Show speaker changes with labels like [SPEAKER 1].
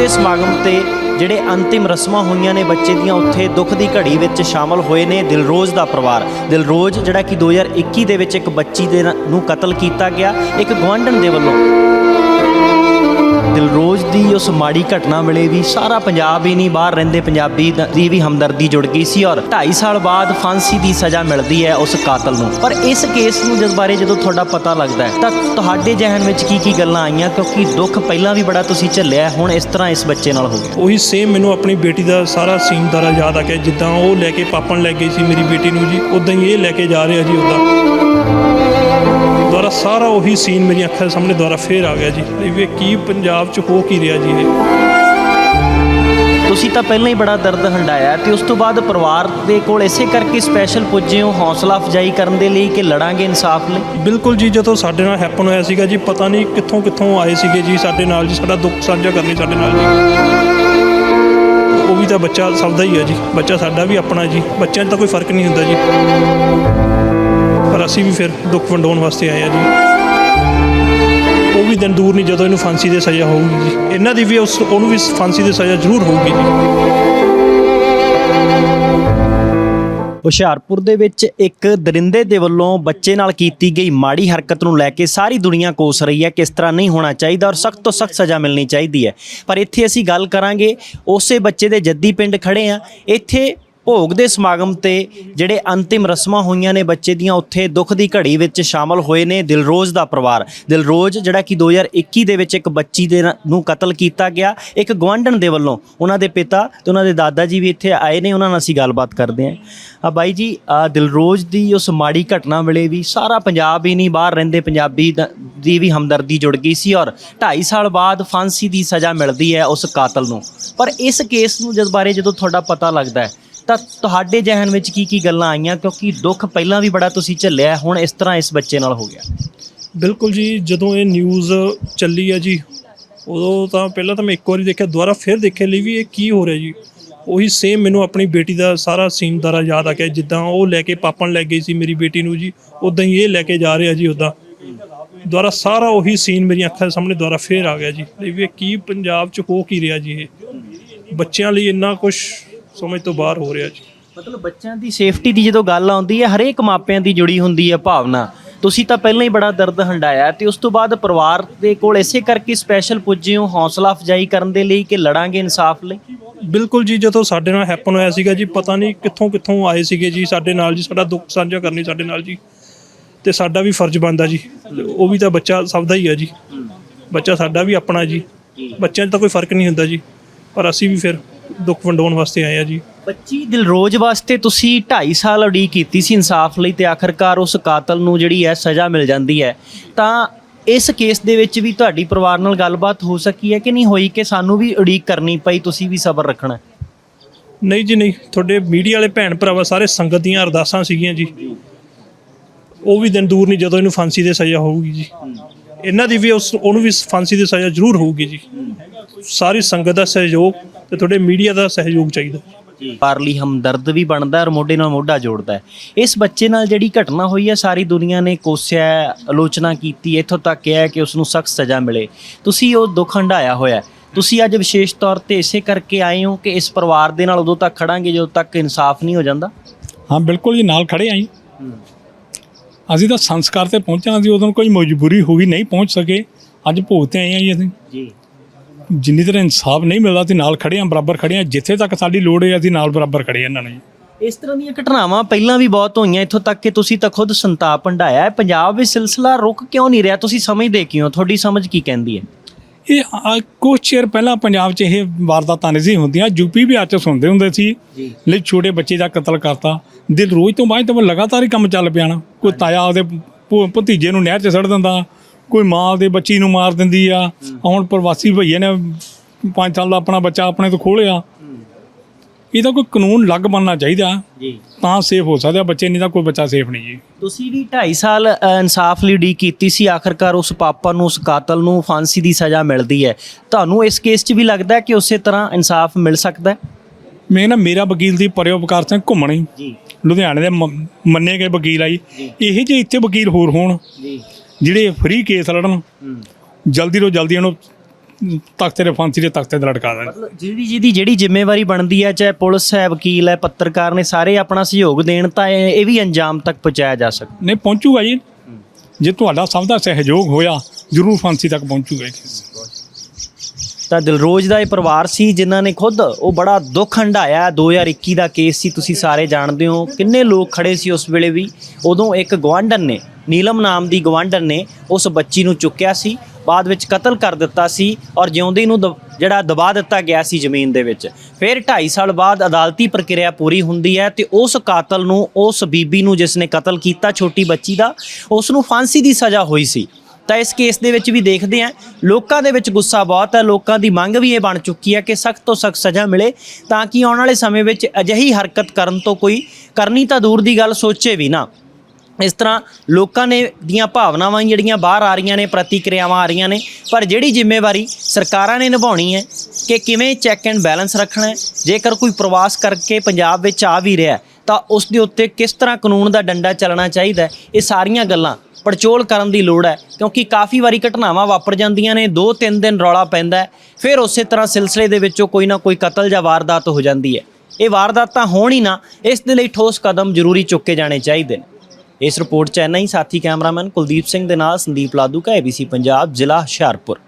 [SPEAKER 1] ਦੇ ਸਮਾਗਮ ਤੇ ਜਿਹੜੇ ਅੰਤਿਮ ਰਸਮਾਂ ਹੋਈਆਂ ਨੇ ਬੱਚੇ ਦੀਆਂ, ਉੱਥੇ ਦੁੱਖ ਦੀ ਘੜੀ ਵਿੱਚ ਸ਼ਾਮਲ ਹੋਏ ਨੇ ਦਿਲਰੋਜ਼ ਦਾ ਪਰਿਵਾਰ। ਦਿਲਰੋਜ਼ ਜਿਹੜਾ ਕਿ 2021 ਦੇ ਵਿੱਚ ਇੱਕ ਬੱਚੀ ਦੇ ਨੂੰ ਕਤਲ ਕੀਤਾ ਗਿਆ। ਇੱਕ ਗਵਾਂਢਣ ਦੇ ਵੱਲੋਂ ਦਿਲਰੋਜ਼ ਦੀ ਉਸ ਮਾੜੀ ਘਟਨਾ ਵੇਲੇ ਵੀ ਸਾਰਾ ਪੰਜਾਬ ਹੀ ਨਹੀਂ, ਬਾਹਰ ਰਹਿੰਦੇ ਪੰਜਾਬੀ ਦੀ ਵੀ ਹਮਦਰਦੀ ਜੁੜ ਗਈ ਸੀ ਔਰ 2.5 ਸਾਲ ਬਾਅਦ ਫਾਂਸੀ ਦੀ ਸਜ਼ਾ ਮਿਲਦੀ ਹੈ ਉਸ ਕਾਤਲ ਨੂੰ। ਪਰ ਇਸ ਕੇਸ ਨੂੰ ਜਿਸ ਬਾਰੇ ਜਦੋਂ ਤੁਹਾਡਾ ਪਤਾ ਲੱਗਦਾ ਹੈ, ਤਾਂ ਤੁਹਾਡੇ ਜ਼ਿਹਨ ਵਿੱਚ ਕੀ ਕੀ ਗੱਲਾਂ ਆਈਆਂ? ਕਿਉਂਕਿ ਦੁੱਖ ਪਹਿਲਾਂ ਵੀ ਬੜਾ ਤੁਸੀਂ ਝੱਲਿਆ ਹੁਣ ਇਸ ਤਰ੍ਹਾਂ ਇਸ ਬੱਚੇ ਨਾਲ ਹੋ ਗਿਆ।
[SPEAKER 2] ਉਹੀ ਸੇਮ ਮੈਨੂੰ ਆਪਣੀ ਬੇਟੀ ਦਾ ਸਾਰਾ ਸੀਨ ਦਾਰਾ ਯਾਦ ਆ ਗਿਆ, ਜਿੱਦਾਂ ਉਹ ਲੈ ਕੇ ਪਾਪਣ ਲੈ ਗਈ ਸੀ ਮੇਰੀ ਬੇਟੀ ਨੂੰ ਜੀ ਉਦਾਂ ਹੀ ਇਹ ਲੈ ਕੇ ਜਾ ਰਿਹਾ ਜੀ ਉਦਾਂ ਦੁਆਰਾ ਸਾਰਾ ਉਹੀ ਸੀਨ ਮੇਰੀਆਂ ਅੱਖਾਂ ਦੇ ਸਾਹਮਣੇ ਦੁਆਰਾ ਫੇਰ ਆ ਗਿਆ ਜੀ। ਵੀ ਇਹ ਕੀ ਪੰਜਾਬ 'ਚ ਹੋ ਕੀ ਰਿਹਾ ਜੀ ਇਹ?
[SPEAKER 1] ਤੁਸੀਂ ਤਾਂ ਪਹਿਲਾਂ ਹੀ ਬੜਾ ਦਰਦ ਹੰਡਾਇਆ ਤੇ ਉਸ ਤੋਂ ਬਾਅਦ ਪਰਿਵਾਰ ਦੇ ਕੋਲ ਇਸੇ ਕਰਕੇ ਸਪੈਸ਼ਲ ਪੁੱਜੇ ਹੋ ਹੌਸਲਾ ਅਫਜਾਈ ਕਰਨ ਦੇ ਲਈ ਕਿ ਲੜਾਂਗੇ ਇਨਸਾਫ ਲਈ?
[SPEAKER 2] ਬਿਲਕੁਲ ਜੀ ਜਦੋਂ ਸਾਡੇ ਨਾਲ ਹੈਪਨ ਹੋਇਆ ਸੀਗਾ ਜੀ ਪਤਾ ਨਹੀਂ ਕਿੱਥੋਂ ਕਿੱਥੋਂ ਆਏ ਸੀਗੇ ਜੀ ਸਾਡੇ ਨਾਲ ਜੀ ਸਾਡਾ ਦੁੱਖ ਸਾਂਝਾ ਕਰਨੀ ਸਾਡੇ ਨਾਲ ਜੀ। ਉਹ ਵੀ ਤਾਂ ਬੱਚਾ ਸਭ ਦਾ ਹੀ ਹੈ ਜੀ ਬੱਚਾ ਸਾਡਾ ਵੀ ਆਪਣਾ ਜੀ ਬੱਚਿਆਂ 'ਚ ਤਾਂ ਕੋਈ ਫ਼ਰਕ ਨਹੀਂ ਹੁੰਦਾ ਜੀ। ਪਰ ਅਸੀਂ ਵੀ ਫਿਰ ਦੁੱਖ ਵੰਡਾਉਣ ਵਾਸਤੇ ਆਏ ਆ ਜੀ। ਉਹ ਵੀ ਦਿਨ ਦੂਰ ਨਹੀਂ, ਜਦੋਂ ਇਹਨੂੰ ਫਾਂਸੀ ਦੇ ਸਜ਼ਾ ਹੋਊਗੀ ਜੀ। ਇਹਨਾਂ ਦੀ ਵੀ ਉਸ, ਉਹਨੂੰ ਵੀ ਫਾਂਸੀ ਦੀ ਸਜ਼ਾ ਜ਼ਰੂਰ ਹੋਊਗੀ ਜੀ।
[SPEAKER 1] ਹੁਸ਼ਿਆਰਪੁਰ ਦੇ ਵਿੱਚ ਇੱਕ ਦਰਿੰਦੇ ਦੇ ਵੱਲੋਂ ਬੱਚੇ ਨਾਲ ਕੀਤੀ ਗਈ ਮਾੜੀ ਹਰਕਤ ਨੂੰ ਲੈ ਕੇ ਸਾਰੀ ਦੁਨੀਆ ਕੋਸ ਰਹੀ ਹੈ। ਕਿਸ ਤਰ੍ਹਾਂ ਨਹੀਂ ਹੋਣਾ ਚਾਹੀਦਾ ਔਰ ਸਖਤ ਤੋਂ ਸਖਤ ਸਜ਼ਾ ਮਿਲਣੀ ਚਾਹੀਦੀ ਹੈ। ਪਰ ਇੱਥੇ ਅਸੀਂ ਗੱਲ ਕਰਾਂਗੇ, ਉਸੇ ਬੱਚੇ ਦੇ ਜੱਦੀ ਪਿੰਡ ਖੜੇ ਆ ਇੱਥੇ ਭੋਗ ਦੇ ਸਮਾਗਮ ਤੇ ਜਿਹੜੇ ਅੰਤਿਮ ਰਸਮਾਂ ਹੋਈਆਂ ਨੇ ਬੱਚੇ ਦੀਆਂ, ਉੱਥੇ ਦੁੱਖ ਦੀ ਘੜੀ ਵਿੱਚ ਸ਼ਾਮਲ ਹੋਏ ਨੇ ਦਿਲਰੋਜ਼ ਦਾ ਪਰਿਵਾਰ। ਦਿਲਰੋਜ਼ ਜਿਹੜਾ ਕਿ 2021 ਦੇ ਵਿੱਚ ਇੱਕ ਬੱਚੀ ਦੇ ਨਾ- ਨੂੰ ਕਤਲ ਕੀਤਾ ਗਿਆ। ਇੱਕ ਗਵਾਂਢਣ ਦੇ ਵੱਲੋਂ ਉਹਨਾਂ ਦੇ ਪਿਤਾ ਤੇ ਉਹਨਾਂ ਦੇ ਦਾਦਾ ਜੀ ਵੀ ਇੱਥੇ ਆਏ ਨੇ, ਉਹਨਾਂ ਨਾਲ ਅਸੀਂ ਗੱਲਬਾਤ ਕਰਦੇ ਹਾਂ। ਆ ਬਾਈ ਜੀ, ਆ ਦਿਲਰੋਜ਼ ਦੀ ਉਸ ਮਾੜੀ ਘਟਨਾ ਵੇਲੇ ਵੀ ਸਾਰਾ ਪੰਜਾਬ ਹੀ ਨਹੀਂ, ਬਾਹਰ ਰਹਿੰਦੇ ਪੰਜਾਬੀ ਦਾ- ਦੀ ਵੀ ਹਮਦਰਦੀ ਜੁੜ ਗਈ ਸੀ ਔਰ 2.5 ਸਾਲ ਬਾਅਦ ਫਾਂਸੀ ਦੀ ਸਜ਼ਾ ਮਿਲਦੀ ਹੈ ਉਸ ਕਾਤਲ ਨੂੰ। ਪਰ ਇਸ ਕੇਸ ਨੂੰ ਜਦ ਬਾਰੇ ਜਦੋਂ ਤੁਹਾਡਾ ਪਤਾ ਲੱਗਦਾ ਹੈ ਤਾਂ ਤੁਹਾਡੇ ਜ਼ਿਹਨ ਵਿੱਚ ਕੀ ਕੀ ਗੱਲਾਂ ਆਈਆਂ? ਕਿਉਂਕਿ ਦੁੱਖ ਪਹਿਲਾਂ ਵੀ ਬੜਾ ਤੁਸੀਂ ਝੱਲਿਆ, ਹੁਣ ਇਸ ਤਰ੍ਹਾਂ ਇਸ ਬੱਚੇ ਨਾਲ ਹੋ ਗਿਆ।
[SPEAKER 2] ਬਿਲਕੁਲ ਜੀ, ਜਦੋਂ ਇਹ ਨਿਊਜ਼ ਚੱਲੀ ਆ ਜੀ, ਉਦੋਂ ਤਾਂ ਪਹਿਲਾਂ ਤਾਂ ਮੈਂ ਇੱਕ ਵਾਰੀ ਦੇਖਿਆ, ਦੁਬਾਰਾ ਫਿਰ ਦੇਖੇ ਲਈ ਵੀ ਇਹ ਕੀ ਹੋ ਰਿਹਾ ਜੀ। ਉਹੀ ਸੇਮ ਮੈਨੂੰ ਆਪਣੀ ਬੇਟੀ ਦਾ ਸਾਰਾ ਸੀਨ ਦਾਰਾ ਯਾਦ ਆ ਗਿਆ, ਜਿੱਦਾਂ ਉਹ ਲੈ ਕੇ ਪਾਪਣ ਲੈ ਗਈ ਸੀ ਮੇਰੀ ਬੇਟੀ ਨੂੰ ਜੀ, ਉਦਾਂ ਹੀ ਇਹ ਲੈ ਕੇ ਜਾ ਰਿਹਾ ਜੀ ਉਦਾਂ। ਦੁਬਾਰਾ ਸਾਰਾ ਉਹੀ ਸੀਨ ਮੇਰੀਆਂ ਅੱਖਾਂ ਦੇ ਸਾਹਮਣੇ ਦੁਬਾਰਾ ਫੇਰ ਆ ਗਿਆ ਜੀ। ਵੀ ਇਹ ਕੀ ਪੰਜਾਬ 'ਚ ਹੋ ਕੀ ਰਿਹਾ ਜੀ ਇਹ। ਬੱਚਿਆਂ ਲਈ ਇੰਨਾ ਕੁਝ ਸਮਝ ਤੋਂ ਬਾਹਰ ਹੋ ਰਿਹਾ ਜੀ।
[SPEAKER 1] ਮਤਲਬ ਬੱਚਿਆਂ ਦੀ ਸੇਫਟੀ ਦੀ ਜਦੋਂ ਗੱਲ ਆਉਂਦੀ ਹੈ ਹਰੇਕ ਮਾਪਿਆਂ ਦੀ ਜੁੜੀ ਹੁੰਦੀ ਹੈ ਭਾਵਨਾ। ਤੁਸੀਂ ਤਾਂ ਪਹਿਲਾਂ ਹੀ ਬੜਾ ਦਰਦ ਹੰਡਾਇਆ ਤੇ ਉਸ ਤੋਂ ਬਾਅਦ ਪਰਿਵਾਰ ਦੇ ਕੋਲ ਇਸੇ ਕਰਕੇ ਸਪੈਸ਼ਲ ਪੁੱਜੇ ਹੋ ਹੌਸਲਾ ਅਫਜਾਈ ਕਰਨ ਦੇ ਲਈ ਕਿ ਲੜਾਂਗੇ ਇਨਸਾਫ ਲਈ?
[SPEAKER 2] ਬਿਲਕੁਲ ਜੀ ਜਦੋਂ ਸਾਡੇ ਨਾਲ ਹੈਪਨ ਹੋਇਆ ਸੀਗਾ ਜੀ ਪਤਾ ਨਹੀਂ ਕਿੱਥੋਂ ਕਿੱਥੋਂ ਆਏ ਸੀਗੇ ਜੀ ਸਾਡੇ ਨਾਲ ਜੀ ਸਾਡਾ ਦੁੱਖ ਸਾਂਝਾ ਕਰਨੀ ਸਾਡੇ ਨਾਲ ਜੀ। ਤੇ ਸਾਡਾ ਵੀ ਫਰਜ਼ ਬਣਦਾ ਜੀ। ਉਹ ਵੀ ਤਾਂ ਬੱਚਾ ਸਭ ਦਾ ਹੀ ਹੈ ਜੀ। ਬੱਚਾ ਸਾਡਾ ਵੀ ਆਪਣਾ ਜੀ। ਬੱਚਿਆਂ 'ਚ ਤਾਂ ਕੋਈ ਫ਼ਰਕ ਨਹੀਂ ਹੁੰਦਾ ਜੀ। ਪਰ ਅਸੀਂ ਵੀ ਫਿਰ ਦੁੱਖ ਵੰਡਾਉਣ ਵਾਸਤੇ ਆਏ ਆ ਜੀ।
[SPEAKER 1] ਬੱਚੀ ਦਿਲਰੋਜ਼ ਵਾਸਤੇ ਤੁਸੀਂ 2.5 ਸਾਲ ਉਡੀਕ ਕੀਤੀ ਸੀ ਇਨਸਾਫ ਲਈ ਤੇ ਆਖਰਕਾਰ ਉਸ ਕਾਤਲ ਨੂੰ ਜਿਹੜੀ ਹੈ ਸਜ਼ਾ ਮਿਲ ਜਾਂਦੀ ਹੈ। ਤਾਂ ਇਸ ਕੇਸ ਦੇ ਵਿੱਚ ਵੀ ਤੁਹਾਡੀ ਪਰਿਵਾਰ ਨਾਲ ਗੱਲਬਾਤ ਹੋ ਸਕੀ ਹੈ ਕਿ ਨਹੀਂ ਹੋਈ ਕਿ ਸਾਨੂੰ ਵੀ ਉਡੀਕ ਕਰਨੀ ਪਈ ਤੁਸੀਂ ਵੀ ਸਬਰ ਰੱਖਣਾ?
[SPEAKER 2] ਨਹੀਂ ਜੀ ਨਹੀਂ। ਤੁਹਾਡੇ ਮੀਡੀਆ ਵਾਲੇ ਭੈਣ ਭਰਾਵਾ ਸਾਰੇ ਸੰਗਤ ਦੀਆਂ ਅਰਦਾਸਾਂ ਸੀਗੀਆਂ ਜੀ। ਉਹ ਵੀ ਦਿਨ ਦੂਰ ਨਹੀਂ ਜਦੋਂ ਇਹਨੂੰ ਫਾਂਸੀ ਦੇ ਸਜ਼ਾ ਹੋਊਗੀ ਜੀ। ਇਹਨਾਂ ਦੀ ਵੀ ਉਸ ਉਹਨੂੰ ਵੀ ਫਾਂਸੀ ਦੀ ਸਜ਼ਾ ਜ਼ਰੂਰ ਹੋਊਗੀ ਜੀ। ਸਾਰੀ ਸੰਗਤ ਦਾ ਸਹਿਯੋਗ ਤੇ ਤੁਹਾਡੇ ਮੀਡੀਆ ਦਾ ਸਹਿਯੋਗ ਚਾਹੀਦਾ।
[SPEAKER 1] ਪਰਿਵਾਰ ਲਈ ਹਮਦਰਦ ਵੀ ਬਣਦਾ ਹੈ ਔਰ ਮੋਢੇ ਨਾਲ ਮੋਢਾ ਜੋੜਦਾ ਹੈ। ਇਸ ਬੱਚੇ ਨਾਲ ਜਿਹੜੀ ਘਟਨਾ ਹੋਈ ਹੈ ਸਾਰੀ ਦੁਨੀਆ ਨੇ ਕੋਸਿਆ ਹੈ, ਆਲੋਚਨਾ ਕੀਤੀ ਇੱਥੋਂ ਤੱਕ ਕਿਹਾ ਕਿ ਉਸ ਨੂੰ ਸਖਤ ਸਜ਼ਾ ਮਿਲੇ। ਤੁਸੀਂ ਉਹ ਦੁੱਖ ਹੰਢਾਇਆ ਹੋਇਆ ਹੈ। ਤੁਸੀਂ ਅੱਜ ਵਿਸ਼ੇਸ਼ ਤੌਰ ਤੇ ਇਸੇ ਕਰਕੇ ਆਏ ਹੋ ਕਿ ਇਸ ਪਰਿਵਾਰ ਦੇ ਨਾਲ ਉਦੋਂ ਤੱਕ ਖੜਾਂਗੇ ਜਦੋਂ ਤੱਕ ਇਨਸਾਫ ਨਹੀਂ ਹੋ ਜਾਂਦਾ?
[SPEAKER 3] ਹਾਂ ਬਿਲਕੁਲ ਜੀ ਨਾਲ ਖੜੇ ਆਂ ਜੀ ਅਸੀਂ ਤਾਂ ਸੰਸਕਾਰ ਤੇ ਪਹੁੰਚਣਾ ਸੀ ਉਦੋਂ ਕੋਈ ਮਜਬੂਰੀ ਹੋ ਗਈ ਨਹੀਂ ਪਹੁੰਚ ਸਕੇ। ਅੱਜ ਭੋਗ ਤੇ ਆਏ ਆਂ ਜੀ ਅਸੀਂ।
[SPEAKER 1] ਜੀ।
[SPEAKER 3] ਜਿੰਨੀ ਤਰ੍ਹਾਂ ਇਨਸਾਫ ਨਹੀਂ ਮਿਲਦਾ ਅਸੀਂ ਨਾਲ ਖੜੇ ਆਂ ਬਰਾਬਰ ਖੜੇ ਆਂ ਜਿੱਥੇ ਤੱਕ ਸਾਡੀ ਲੋੜ ਹੈ ਅਸੀਂ ਨਾਲ ਬਰਾਬਰ ਖੜੇ ਆਂ ਇਹਨਾਂ ਜੀ।
[SPEAKER 1] ਇਸ ਤਰ੍ਹਾਂ ਦੀਆਂ ਘਟਨਾਵਾਂ ਪਹਿਲਾਂ ਵੀ ਬਹੁਤ ਹੋਈਆਂ ਇੱਥੋਂ ਤੱਕ ਕਿ ਤੁਸੀਂ ਤਾਂ ਖੁਦ ਸੰਤਾਪ ਹੰਢਾਇਆ ਹੈ। ਪੰਜਾਬ ਵਿੱਚ ਸਿਲਸਿਲਾ ਰੁਕ ਕਿਉਂ ਨਹੀਂ ਰਿਹਾ? ਤੁਸੀਂ ਸਮਝਦੇ ਕਿਉਂ? ਤੁਹਾਡੀ ਸਮਝ ਕੀ ਕਹਿੰਦੀ ਹੈ?
[SPEAKER 3] ਇਹ ਕੁਛ ਚਿਰ ਪਹਿਲਾਂ ਪੰਜਾਬ 'ਚ ਇਹ ਵਾਰਦਾਤਾਂ ਨਹੀਂ ਸੀ ਹੁੰਦੀਆਂ। ਯੂਪੀ ਵੀ ਚ ਸੁਣਦੇ ਹੁੰਦੇ ਸੀ ਲਈ ਛੋਟੇ ਬੱਚੇ ਦਾ ਕਤਲ ਕਰਤਾ। ਦਿਲ ਰੋਜ਼ ਤੋਂ ਬਾਅਦ ਤਾਂ ਲਗਾਤਾਰ ਹੀ ਕੰਮ ਚੱਲ ਪਿਆ ਨਾ। ਕੋਈ ਤਾਇਆ ਉਹਦੇ ਭਤੀਜੇ ਨੂੰ ਨਹਿਰ 'ਚ ਸੜ ਦਿੰਦਾ। ਕੋਈ ਮਾਂ ਦੇ ਬੱਚੀ ਨੂੰ ਮਾਰ ਦਿੰਦੀ ਆ ਹੁਣ ਪ੍ਰਵਾਸੀ ਭਈਏ ਨੇ 5 ਸਾਲ ਦਾ ਆਪਣਾ ਬੱਚਾ ਆਪਣੇ ਤੋਂ ਖੋਲਿਆ। ਇਹਦਾ ਕੋਈ ਕਾਨੂੰਨ ਲੱਗ ਬਣਨਾ ਚਾਹੀਦਾ।
[SPEAKER 1] ਜੀ।
[SPEAKER 3] ਤਾਂ ਸੇਫ ਹੋ ਸਕਦਾ ਬੱਚੇ ਨਹੀਂ ਤਾਂ ਕੋਈ ਬੱਚਾ ਸੇਫ ਨਹੀਂ ਜੀ।
[SPEAKER 1] ਤੁਸੀਂ ਵੀ 2.5 ਸਾਲ ਇਨਸਾਫ ਲਈ ਉਡੀਕ ਕੀਤੀ ਸੀ ਆਖਰਕਾਰ ਉਸ ਪਾਪਾ ਨੂੰ ਉਸ ਕਾਤਲ ਨੂੰ ਫਾਂਸੀ ਦੀ ਸਜ਼ਾ ਮਿਲਦੀ ਹੈ। ਤੁਹਾਨੂੰ ਇਸ ਕੇਸ 'ਚ ਵੀ ਲੱਗਦਾ ਕਿ ਉਸੇ ਤਰ੍ਹਾਂ ਇਨਸਾਫ ਮਿਲ ਸਕਦਾ ਹੈ?
[SPEAKER 3] ਮੈਂ ਨਾ ਮੇਰਾ ਵਕੀਲ ਦੀ ਪਰਿਉਪਕਾਰ ਸਿੰਘ ਘੁੰਮਣੀ।
[SPEAKER 1] ਜੀ।
[SPEAKER 3] ਲੁਧਿਆਣੇ ਦੇ ਮੰਨੇ ਗਏ ਵਕੀਲ ਆਈ ਇਹ ਜੇ ਇੱਥੇ ਵਕੀਲ ਹੋਰ ਹੋਣ।
[SPEAKER 1] ਜੀ।
[SPEAKER 3] ਜਿਹੜੇ ਫ੍ਰੀ ਕੇਸ ਲੜਨ ਜਲਦੀ ਤੋਂ ਜਲਦੀ ਉਹਨੂੰ ਤਖਤੇ ਦੇ ਫਾਂਸੀ ਦੇ ਤਖਤੇ ਤੇ ਲਟਕਾ ਦੇਣ।
[SPEAKER 1] ਮਤਲਬ ਜਿਹਦੀ ਜਿਹਦੀ ਜਿਹੜੀ ਜ਼ਿੰਮੇਵਾਰੀ ਬਣਦੀ ਹੈ ਚਾਹੇ ਪੁਲਿਸ ਹੈ ਵਕੀਲ ਹੈ ਪੱਤਰਕਾਰ ਨੇ ਸਾਰੇ ਆਪਣਾ ਸਹਿਯੋਗ ਦੇਣ ਤਾਂ ਇਹ ਵੀ ਅੰਜਾਮ ਤੱਕ ਪਹੁੰਚਾਇਆ ਜਾ ਸਕਦਾ।
[SPEAKER 3] ਨਹੀਂ ਪਹੁੰਚੂਗਾ ਜੀ। ਜੇ ਤੁਹਾਡਾ ਸਭ ਦਾ ਸਹਿਯੋਗ ਹੋਇਆ ਜ਼ਰੂਰ ਫਾਂਸੀ ਤੱਕ ਪਹੁੰਚੂਗਾ ਇਹ ਕੇਸ
[SPEAKER 1] ਤਾਂ ਦਿਲਰੋਜ਼ ਦਾ ਇਹ ਪਰਿਵਾਰ ਸੀ ਜਿਨ੍ਹਾਂ ਨੇ ਖੁਦ ਉਹ ਬੜਾ ਦੁੱਖ ਹੰਢਾਇਆ 2021 ਦਾ ਕੇਸ ਸੀ ਤੁਸੀਂ ਸਾਰੇ ਜਾਣਦੇ ਹੋ। ਕਿੰਨੇ ਲੋਕ ਖੜੇ ਸੀ ਉਸ ਵੇਲੇ ਵੀ? ਉਦੋਂ ਇੱਕ ਗਵਾਂਢਣ ਨੇ ਨੀਲਮ ਨਾਮ ਦੀ ਗਵਾਂਢਣ ਨੇ ਉਸ ਬੱਚੀ ਨੂੰ ਚੁੱਕਿਆ ਸੀ, ਬਾਅਦ ਵਿੱਚ ਕਤਲ ਕਰ ਦਿੱਤਾ ਸੀ ਔਰ ਜਿਉਂਦੀ ਨੂੰ ਦਬ- ਜਿਹੜਾ ਦਬਾ ਦਿੱਤਾ ਗਿਆ ਸੀ ਜ਼ਮੀਨ ਦੇ ਵਿੱਚ। ਫਿਰ 2.5 ਸਾਲ ਬਾਅਦ ਅਦਾਲਤੀ ਪ੍ਰਕਿਰਿਆ ਪੂਰੀ ਹੁੰਦੀ ਹੈ ਤੇ ਉਸ ਕਾਤਲ ਨੂੰ, ਉਸ ਬੀਬੀ ਨੂੰ ਜਿਸ ਨੇ ਕਤਲ ਕੀਤਾ ਛੋਟੀ ਬੱਚੀ ਦਾ, ਉਸ ਨੂੰ ਫਾਂਸੀ ਦੀ ਸਜ਼ਾ ਹੋਈ ਸੀ। ਤਾਂ ਇਸ ਕੇਸ ਦੇ ਵਿੱਚ ਵੀ ਦੇਖਦੇ ਆ ਲੋਕਾਂ ਦੇ ਵਿੱਚ ਗੁੱਸਾ ਬਹੁਤ ਹੈ, ਲੋਕਾਂ ਦੀ ਮੰਗ ਵੀ ਇਹ ਬਣ ਚੁੱਕੀ ਹੈ ਕਿ ਸਖਤ ਤੋਂ ਸਖਤ ਸਜ਼ਾ ਮਿਲੇ ਤਾਂ ਕਿ ਆਉਣ ਵਾਲੇ ਸਮੇਂ ਵਿੱਚ ਅਜਿਹੀ ਹਰਕਤ ਕਰਨ ਤੋਂ ਕੋਈ ਕਰਨੀ ਤਾਂ ਦੂਰ ਦੀ ਗੱਲ ਸੋਚੇ ਵੀ ਨਾ। ਇਸ ਤਰ੍ਹਾਂ ਲੋਕਾਂ ਨੇ ਦੀਆਂ ਭਾਵਨਾਵਾਂ ਜਿਹੜੀਆਂ ਬਾਹਰ ਆ ਰਹੀਆਂ ਨੇ, ਪ੍ਰਤੀਕਿਰਿਆਵਾਂ ਆ ਰਹੀਆਂ ਨੇ, ਪਰ ਜਿਹੜੀ ਜ਼ਿੰਮੇਵਾਰੀ ਸਰਕਾਰਾਂ ਨੇ ਨਿਭਾਉਣੀ ਹੈ ਕਿ ਕਿਵੇਂ ਚੈੱਕ ਐਂਡ ਬੈਲੈਂਸ ਰੱਖਣਾ ਹੈ, ਜੇਕਰ ਕੋਈ ਪ੍ਰਵਾਸ ਕਰਕੇ ਪੰਜਾਬ ਵਿੱਚ ਆ ਵੀ ਰਿਹਾ ਤਾਂ ਉਸ ਦੇ ਉੱਤੇ ਕਿਸ ਤਰ੍ਹਾਂ ਕਾਨੂੰਨ ਦਾ ਡੰਡਾ ਚੱਲਣਾ ਚਾਹੀਦਾ ਇਹ ਸਾਰੀਆਂ ਗੱਲਾਂ ਪੜਚੋਲ ਕਰਨ ਦੀ ਲੋੜ ਹੈ, ਕਿਉਂਕਿ ਕਾਫੀ ਵਾਰੀ ਘਟਨਾਵਾਂ ਵਾਪਰ ਜਾਂਦੀਆਂ ਨੇ 2-3 ਦਿਨ ਰੌਲਾ ਪੈਂਦਾ ਫਿਰ ਉਸੇ ਤਰ੍ਹਾਂ ਸਿਲਸਿਲੇ ਦੇ ਵਿੱਚੋਂ ਕੋਈ ਨਾ ਕੋਈ ਕਤਲ ਜਾਂ ਵਾਰਦਾਤ ਹੋ ਜਾਂਦੀ ਹੈ। ਇਹ ਵਾਰਦਾਤਾਂ ਹੋਣ ਹੀ ਨਾ, ਇਸ ਦੇ ਲਈ ਠੋਸ ਕਦਮ ਜ਼ਰੂਰੀ ਚੁੱਕੇ ਜਾਣੇ ਚਾਹੀਦੇ ਨੇ। ਇਸ ਰਿਪੋਰਟ ਚ ਇੰਨਾ ਹੀ ਸਾਥੀ ਕੈਮਰਾਮੈਨ ਕੁਲਦੀਪ ਸਿੰਘ ਦੇ ਨਾਲ ਸੰਦੀਪ ਲਾਦੂ ਕਾ ABC ਪੰਜਾਬ, ਜ਼ਿਲ੍ਹਾ ਹੁਸ਼ਿਆਰਪੁਰ।